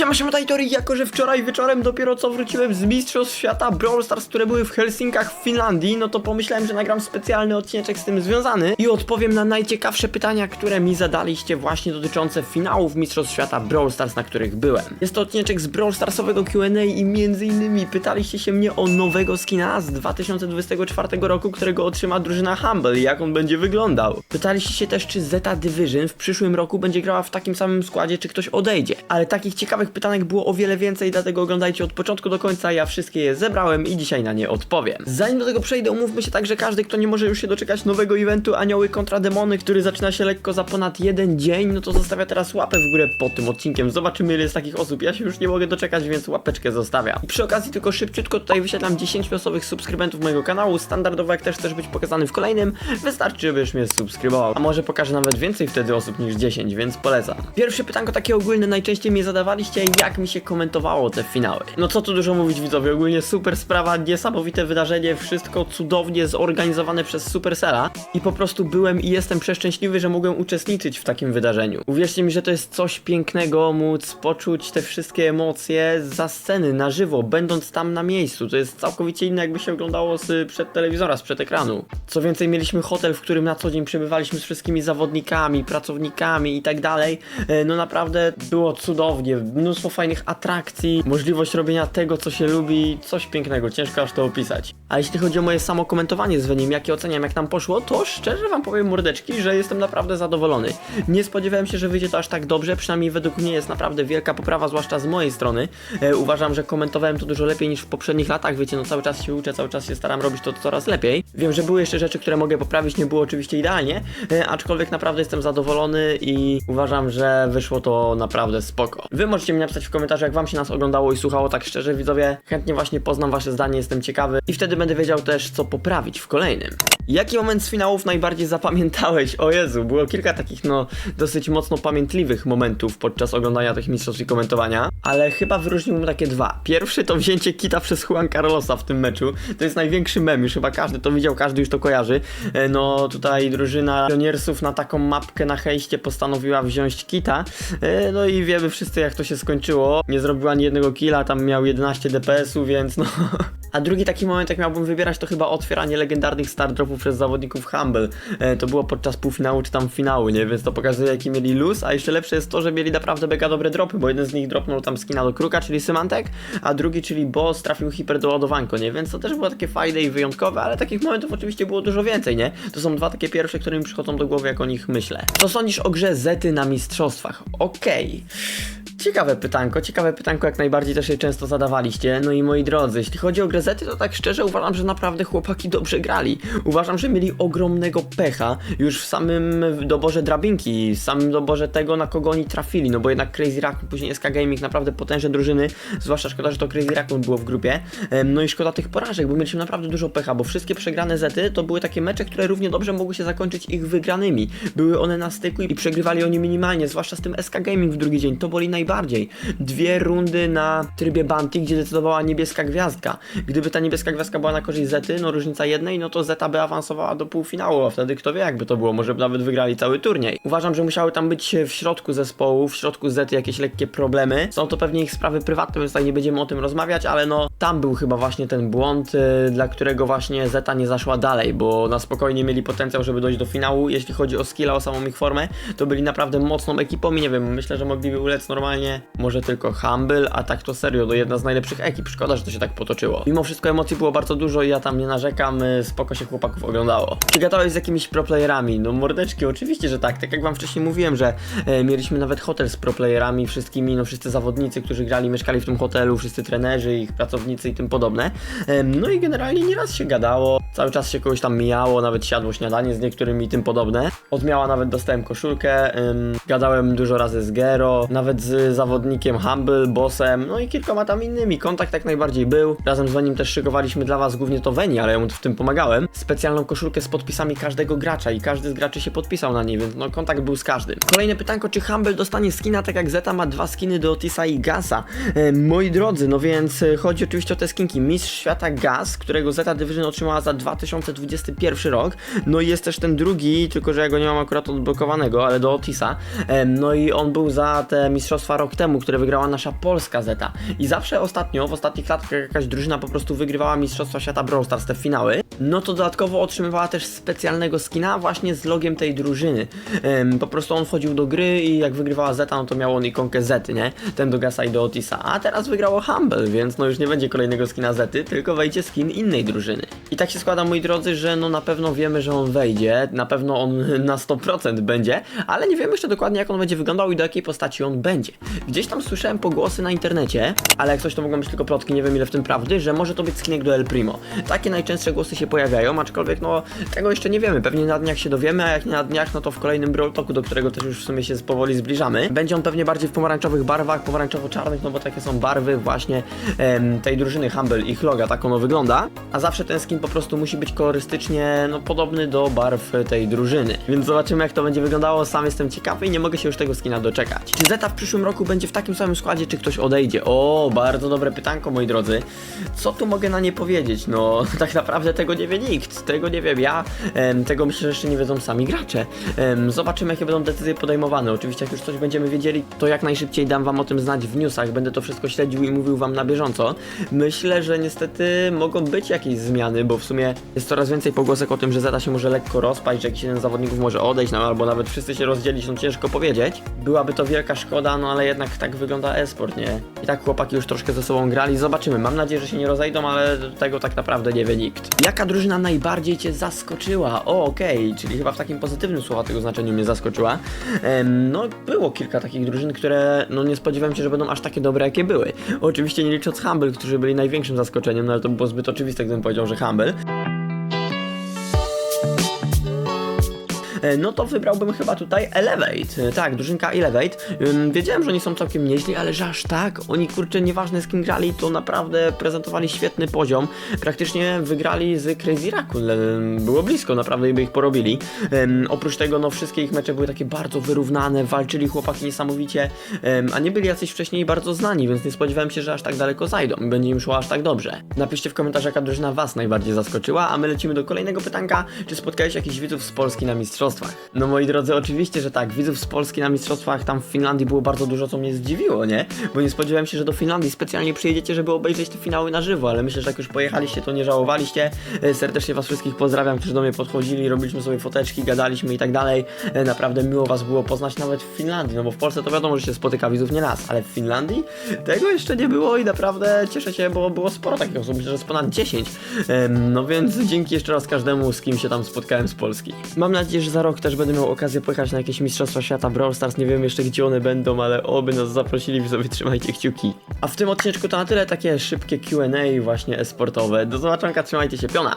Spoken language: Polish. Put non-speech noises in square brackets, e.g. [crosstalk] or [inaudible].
Siema, siema, Tajtory, jako że wczoraj wieczorem dopiero co wróciłem z Mistrzostw Świata Brawl Stars, które były w Helsinkach w Finlandii, no to pomyślałem, że nagram specjalny odcinek z tym związany i odpowiem na najciekawsze pytania, które mi zadaliście właśnie dotyczące finałów Mistrzostw Świata Brawl Stars, na których byłem. Jest to odcinek z Brawl Starsowego Q&A i między innymi pytaliście się mnie o nowego skina z 2024 roku, którego otrzyma drużyna Humble i jak on będzie wyglądał. Pytaliście się też, czy Zeta Division w przyszłym roku będzie grała w takim samym składzie, czy ktoś odejdzie. Ale takich ciekawych pytanek było o wiele więcej, dlatego oglądajcie od początku do końca, ja wszystkie je zebrałem i dzisiaj na nie odpowiem. Zanim do tego przejdę, umówmy się tak, że każdy, kto nie może już się doczekać nowego eventu Anioły kontra Demony, który zaczyna się lekko za ponad jeden dzień, no to zostawia teraz łapę w górę pod tym odcinkiem. Zobaczymy ile jest takich osób. Ja się już nie mogę doczekać, więc łapeczkę zostawiam. I przy okazji tylko szybciutko tutaj wyświetlam 10 losowych subskrybentów mojego kanału. Standardowo jak też chcesz być pokazany w kolejnym, wystarczy, żebyś mnie subskrybował. A może pokażę nawet więcej wtedy osób niż 10, więc polecam. Pierwsze pytanko takie ogólne, najczęściej mnie zadawaliście, jak mi się komentowało te finały. No co tu dużo mówić widzowie, ogólnie super sprawa, niesamowite wydarzenie, wszystko cudownie zorganizowane przez Supercella i po prostu byłem i jestem przeszczęśliwy, że mogłem uczestniczyć w takim wydarzeniu. Uwierzcie mi, że to jest coś pięknego móc poczuć te wszystkie emocje za sceny, na żywo, będąc tam na miejscu. To jest całkowicie inne jakby się oglądało z przed telewizora, z przed ekranu. Co więcej, mieliśmy hotel, w którym na co dzień przebywaliśmy z wszystkimi zawodnikami, pracownikami i tak dalej. E, No naprawdę było cudownie, mnóstwo fajnych atrakcji, możliwość robienia tego, co się lubi, coś pięknego, ciężko aż to opisać. A jeśli chodzi o moje samo komentowanie z Venim, jakie oceniam, jak nam poszło, to szczerze wam powiem mordeczki, że jestem naprawdę zadowolony. Nie spodziewałem się, że wyjdzie to aż tak dobrze, przynajmniej według mnie jest naprawdę wielka poprawa, zwłaszcza z mojej strony. E, uważam, że komentowałem to dużo lepiej niż w poprzednich latach, wiecie, no cały czas się uczę, cały czas się staram robić to coraz lepiej. Wiem, że były jeszcze rzeczy, które mogę poprawić, nie było oczywiście idealnie, e, aczkolwiek naprawdę jestem zadowolony i uważam, że wyszło to naprawdę spoko. Wy możecie mi napisać w komentarzu, jak wam się nas oglądało i słuchało tak szczerze, widzowie. Chętnie właśnie poznam wasze zdanie, jestem ciekawy i wtedy będę wiedział też, co poprawić w kolejnym. Jaki moment z finałów najbardziej zapamiętałeś? O Jezu, było kilka takich, no, dosyć mocno pamiętliwych momentów podczas oglądania tych mistrzostw i komentowania, ale chyba wyróżniłbym takie dwa. Pierwszy to wzięcie kita przez Juan Carlosa w tym meczu. To jest największy mem, już chyba każdy to widział, każdy już to kojarzy. E, No, tutaj drużyna pioniersów na taką mapkę na hejście postanowiła wziąć kita. E, No i wiemy wszyscy, jak to się skończyło. Nie zrobiła ani jednego killa, tam miał 11 DPS-u, więc no... [laughs] A drugi taki moment, jak miałbym wybierać, to chyba otwieranie legendarnych star dropów przez zawodników Humble. E, to było podczas półfinału czy tam finału, nie? Więc to pokazuje, jaki mieli luz. A jeszcze lepsze jest to, że mieli naprawdę mega dobre dropy, bo jeden z nich dropnął tam skina do kruka, czyli Symantek, a drugi, czyli Boss, trafił hiper do ładowanko, nie? Więc to też było takie fajne i wyjątkowe, ale takich momentów oczywiście było dużo więcej, nie? To są dwa takie pierwsze, które mi przychodzą do głowy, jak o nich myślę. Co sądzisz o grze Zety na mistrzostwach? Okej. Ciekawe pytanko, ciekawe pytanko jak najbardziej też je często zadawaliście. No i moi drodzy, jeśli chodzi o grezety, to tak szczerze uważam, że naprawdę chłopaki dobrze grali. Uważam, że mieli ogromnego pecha już w samym doborze drabinki, w samym doborze tego, na kogo oni trafili. No bo jednak Crazy Raccoon, później SK Gaming, naprawdę potężne drużyny. Zwłaszcza szkoda, że to Crazy Raccoon było w grupie. No i szkoda tych porażek, bo mieliśmy naprawdę dużo pecha, bo wszystkie przegrane zety to były takie mecze, które równie dobrze mogły się zakończyć ich wygranymi. Były one na styku i przegrywali oni minimalnie, zwłaszcza z tym SK Gaming w drugi dzień. To boli najbardziej. Dwie rundy na trybie Bounty, gdzie decydowała niebieska gwiazdka. Gdyby ta niebieska gwiazdka była na korzyść Zety, no różnica jednej, no to Zeta by awansowała do półfinału, a wtedy kto wie jakby to było, może by nawet wygrali cały turniej. Uważam, że musiały tam być w środku zespołu, w środku Zety jakieś lekkie problemy. Są to pewnie ich sprawy prywatne, więc tutaj nie będziemy o tym rozmawiać, ale no tam był chyba właśnie ten błąd, y, dla którego właśnie Zeta nie zaszła dalej, bo na spokojnie mieli potencjał, żeby dojść do finału. Jeśli chodzi o skilla, o samą ich formę, to byli naprawdę mocną ekipą i nie wiem, myślę, że mogliby ulec normalnie, może tylko Humble, a tak to serio, do jedna z najlepszych ekip. Szkoda, że to się tak potoczyło. Mimo wszystko emocji było bardzo dużo i ja tam nie narzekam, y, spoko się chłopaków oglądało. Czy gadałeś z jakimiś proplayerami? No mordeczki, oczywiście, że tak. Tak jak wam wcześniej mówiłem, że e, mieliśmy nawet hotel z proplayerami, wszystkimi, no wszyscy zawodnicy, którzy grali, mieszkali w tym hotelu, wszyscy trenerzy, ich pracownicy i tym podobne. Em, No i generalnie nieraz się gadało, cały czas się kogoś tam mijało, nawet siadło śniadanie z niektórymi i tym podobne. Od miała nawet dostałem koszulkę, em, gadałem dużo razy z Gero, nawet z zawodnikiem Humble, Bossem, no i kilkoma tam innymi. Kontakt jak najbardziej był. Razem z Venim też szykowaliśmy dla was głównie to Veni, ale ja mu w tym pomagałem. Specjalną koszulkę z podpisami każdego gracza i każdy z graczy się podpisał na niej, więc no kontakt był z każdym. Kolejne pytanko, czy Humble dostanie skina tak jak Zeta ma dwa skiny do Otisa i Gasa? E, moi drodzy, no więc e, chodzi oczywiście o te skinki. Mistrz świata Gas, którego Zeta Division otrzymała za 2021 rok. No i jest też ten drugi, tylko że ja go nie mam akurat odblokowanego, ale do Otisa. Em, No i on był za te mistrzostwa rok temu, które wygrała nasza polska Zeta. I zawsze ostatnio, w ostatnich latach, jak jakaś drużyna po prostu wygrywała mistrzostwa świata Brawl Stars, te finały, no to dodatkowo otrzymywała też specjalnego skina właśnie z logiem tej drużyny. Po prostu on wchodził do gry i jak wygrywała Zeta, no to miał on ikonkę Zety, nie? Ten do Gasa i do Otisa. A teraz wygrało Humble, więc no już nie będzie kolejnego skina Zety, tylko wejdzie skin innej drużyny. I tak się składa, moi drodzy, że no na pewno wiemy, że on wejdzie, na pewno on [laughs] na 100% będzie, ale nie wiemy jeszcze dokładnie jak on będzie wyglądał i do jakiej postaci on będzie. Gdzieś tam słyszałem pogłosy na internecie, ale jak coś to mogą być tylko plotki, nie wiem ile w tym prawdy, że może to być skinek do El Primo. Takie najczęstsze głosy się pojawiają, aczkolwiek no tego jeszcze nie wiemy. Pewnie na dniach się dowiemy, a jak nie na dniach, no to w kolejnym Brawl Talku, do którego też już w sumie się powoli zbliżamy. Będzie on pewnie bardziej w pomarańczowych barwach, pomarańczowo-czarnych, no bo takie są barwy właśnie em, tej drużyny Humble, ich loga, tak ono wygląda. A zawsze ten skin po prostu musi być kolorystycznie no, podobny do barw tej drużyny. Więc zobaczymy jak to będzie wyglądało, sam jestem ciekawy i nie mogę się już tego skina doczekać. Czy Zeta w przyszłym roku będzie w takim samym składzie, czy ktoś odejdzie? O, bardzo dobre pytanko, moi drodzy. Co tu mogę na nie powiedzieć? No, [laughs] tak naprawdę tego wie nikt, tego nie wiem ja, tego myślę, że jeszcze nie wiedzą sami gracze. Zobaczymy jakie będą decyzje podejmowane. Oczywiście jak już coś będziemy wiedzieli, to jak najszybciej dam wam o tym znać w newsach, będę to wszystko śledził i mówił wam na bieżąco. Myślę, że niestety mogą być jakieś zmiany, bo w sumie jest coraz więcej pogłosek o tym, że Zeta się może lekko rozpaść, że jakiś jeden z zawodników może odejść, no albo nawet wszyscy się rozdzielić, no ciężko powiedzieć. Byłaby to wielka szkoda, no ale jednak tak wygląda esport, nie? I tak chłopaki już troszkę ze sobą grali, zobaczymy. Mam nadzieję, że się nie rozejdą, ale tego tak naprawdę nie wie nikt. Jaka drużyna najbardziej cię zaskoczyła? O, okej, czyli chyba w takim pozytywnym słowa tego znaczeniu mnie zaskoczyła. No, było kilka takich drużyn, które no nie spodziewałem się, że będą aż takie dobre, jakie były. Oczywiście nie licząc Humble, którzy byli największym zaskoczeniem, no ale to by było zbyt oczywiste, gdybym powiedział, że Humble. No to wybrałbym chyba tutaj Elevate. E, Tak, drużynka Elevate. Wiedziałem, że oni są całkiem nieźli, ale że aż tak, oni kurczę, nieważne z kim grali, to naprawdę prezentowali świetny poziom. Praktycznie wygrali z Crazy Raccoon. Było blisko, naprawdę by ich porobili. Oprócz tego, no wszystkie ich mecze były takie bardzo wyrównane, walczyli chłopaki niesamowicie, a nie byli jacyś wcześniej bardzo znani, więc nie spodziewałem się, że aż tak daleko zajdą i będzie im szło aż tak dobrze. Napiszcie w komentarzach, jaka drużyna was najbardziej zaskoczyła, a my lecimy do kolejnego pytanka. Czy spotkałeś jakichś widzów z Polski na mistrzostwach? No moi drodzy, oczywiście, że tak. Widzów z Polski na mistrzostwach tam w Finlandii było bardzo dużo, co mnie zdziwiło, nie? Bo nie spodziewałem się, że do Finlandii specjalnie przyjedziecie, żeby obejrzeć te finały na żywo, ale myślę, że jak już pojechaliście, to nie żałowaliście. E, Serdecznie was wszystkich pozdrawiam, którzy do mnie podchodzili, robiliśmy sobie foteczki, gadaliśmy i tak dalej. E, Naprawdę miło was było poznać nawet w Finlandii, no bo w Polsce to wiadomo, że się spotyka widzów nie raz, ale w Finlandii tego jeszcze nie było i naprawdę cieszę się, bo było sporo takich osób, myślę, że z ponad 10. Em, No więc dzięki jeszcze raz każdemu, z kim się tam spotkałem z Polski. Mam nadzieję, że za rok też będę miał okazję pojechać na jakieś Mistrzostwa Świata Brawl Stars, nie wiem jeszcze gdzie one będą, ale oby nas zaprosili, widzowie, trzymajcie kciuki. A w tym odcineczku to na tyle takie szybkie Q&A właśnie esportowe. Do zobaczenia, trzymajcie się, piona!